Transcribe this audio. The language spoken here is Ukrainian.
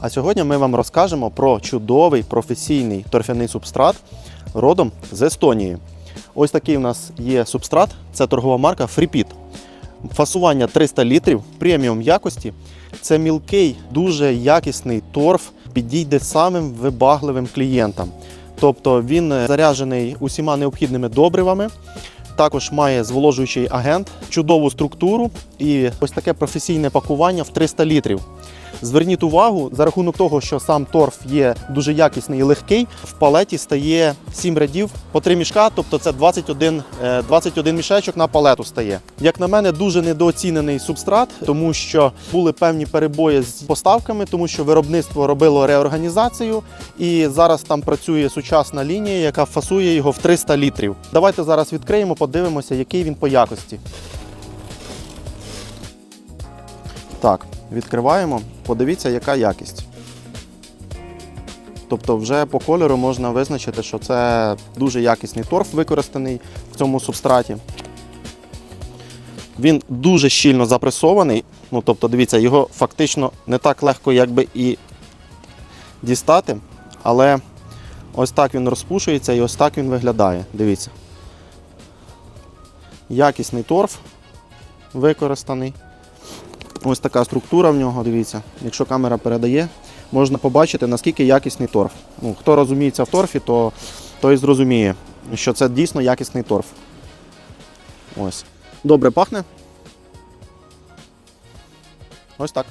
А сьогодні ми вам розкажемо про чудовий професійний торфяний субстрат родом з Естонії. Ось такий у нас є субстрат, це торгова марка Freepit. Фасування 300 літрів, преміум якості. Це мілкий, дуже якісний торф, підійде самим вибагливим клієнтам. Тобто він е, заряджений усіма необхідними добривами, також має зволожуючий агент, чудову структуру і ось таке професійне пакування в 300 літрів. Зверніть увагу, за рахунок того, що сам торф є дуже якісний і легкий, в палеті стає 7 рядів по 3 мішка, тобто це 21, е, 21 мішечок на палету стає. Як на мене, дуже недооцінений субстрат, тому що були певні перебої з поставками, тому що виробництво робило реорганізацію, і зараз там працює сучасна лінія, яка фасує його в 300 літрів. Давайте зараз відкриємо, подивимося, який він по якості. Так, відкриваємо. Подивіться, яка якість. Тобто, вже по кольору можна визначити, що це дуже якісний торф використаний в цьому субстраті. Він дуже щільно запресований. Ну, тобто, дивіться, його фактично не так легко якби і дістати, але ось так він розпушується і ось так він виглядає. Дивіться. Якісний торф використаний. Ось така структура в нього, дивіться. Якщо камера передає, можна побачити, наскільки якісний торф. Ну, хто розуміється в торфі, то той зрозуміє, що це дійсно якісний торф. Ось. Добре пахне. Ось так.